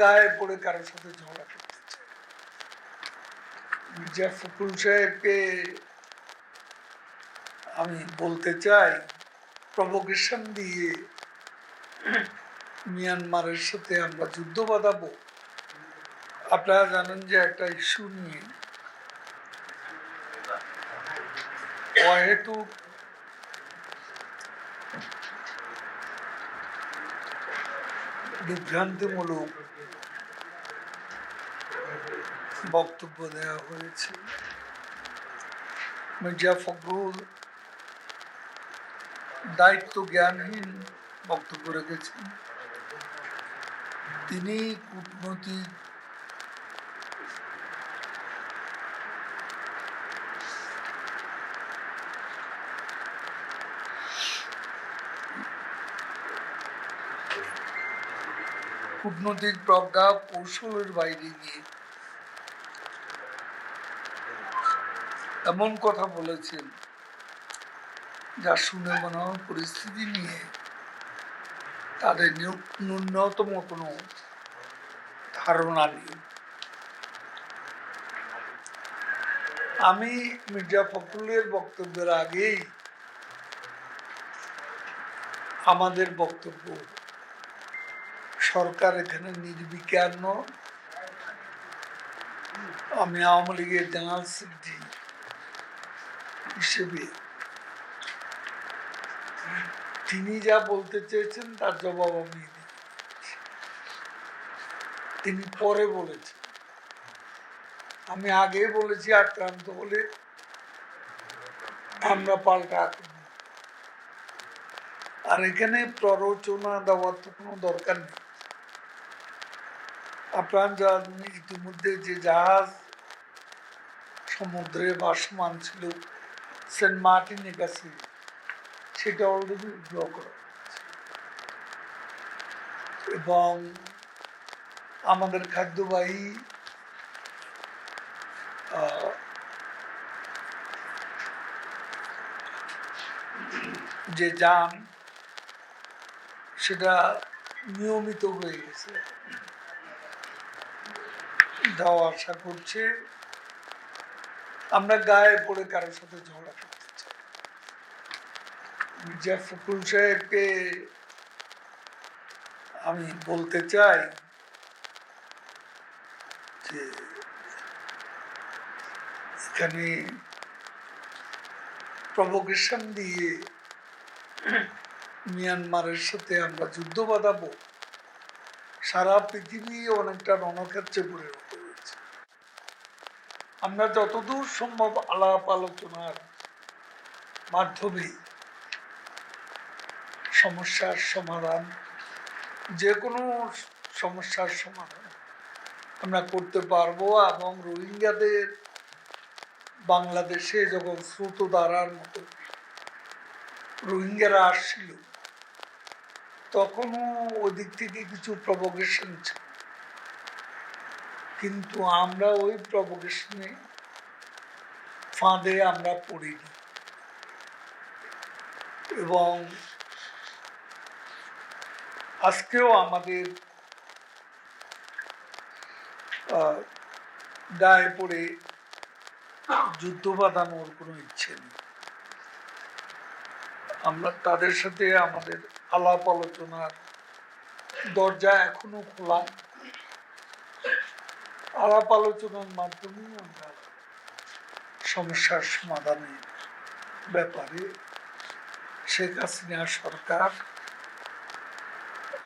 গায়ে পড়ে কারোর সাথে ঝগড়া করতে মির্জা ফখরুল সাহেবকে আমি বলতে চাই প্রভোকেশন দিয়ে মিয়ানমারের সাথে আমরা যুদ্ধ বাঁধাবো। আপনারা জানেন যে একটা ইস্যু নিয়ে অহেতু বিভ্রান্তিমূলক বক্তব্য দেওয়া হয়েছে। মির্জা ফখরুল দায়িত্ব জ্ঞানহীন বক্তব্য রেখেছেন। তিনি কূটনৈতিক কূটনৈতিক প্রজ্ঞা কৌশলের বাইরে গিয়ে এমন কথা বলেছেন যা শুনে মনে পরিস্থিতি নিয়ে তাদের ন্যূ- ন্যূনতম কোনো ধারণা নেই। আমি মির্জা ফখরুলের বক্তব্যের আগেই আমাদের বক্তব্য, সরকার এখানে নির্বিকার আমি আওয়ামী লীগের জেনারেল সেক্রেটারি হিসেবে। তিনি যা বলতে চেয়েছেন, তার জবাব আমি তিনি পরে বলেছেন। আমি আগে বলেছি, আক্রান্ত হলে আমরা পাল্টা আর এখানে প্ররোচনা দেওয়ার তো কোনো দরকার নেই। আপনার জানেন ইতিমধ্যে যে জাহাজ সমুদ্রে ভাসমান ছিল সেন্ট মার্টিনের কাছে সেটা অলরেডি উদ্ধার করা। এবং আমাদের খাদ্যবাহী যে যান সেটা নিয়মিত হয়ে গেছে যাওয়া আশা করছে আমরা গায়ে পড়ে কারোর সাথে ঝগড়া করতে চাই। মির্জা সাহেবকে আমি বলতে চাই যে এখানে প্রভোকেশন দিয়ে মিয়ানমারের সাথে আমরা যুদ্ধ বাঁধাবো। সারা পৃথিবী অনেকটা রণক্ষেত্রে পরিণত আমরা যতদূর সম্ভব আলাপ আলোচনার মাধ্যমে সমস্যার সমাধান, যে কোনো সমস্যার সমাধান আমরা করতে পারব এবং রোহিঙ্গাদের বাংলাদেশে যখন স্রোত দ্বারার মতো রোহিঙ্গারা আসছিল, তখনও ওদিক থেকে কিছু প্রভোকেশন ছিল। কিন্তু আমরা ওই প্রভোকেশনে ফাঁদে আমরা পড়িনি। এবং আজকেও আমাদের গায়ে পড়ে যুদ্ধ বাঁধানোর কোনো ইচ্ছে নেই। আমরা তাদের সাথে আমাদের আলাপ আলোচনার দরজা এখনও খোলা। আলাপ আলোচনার মাধ্যমে আমরা সমস্যার সমাধানের ব্যাপারে শেখ হাসিনা সরকার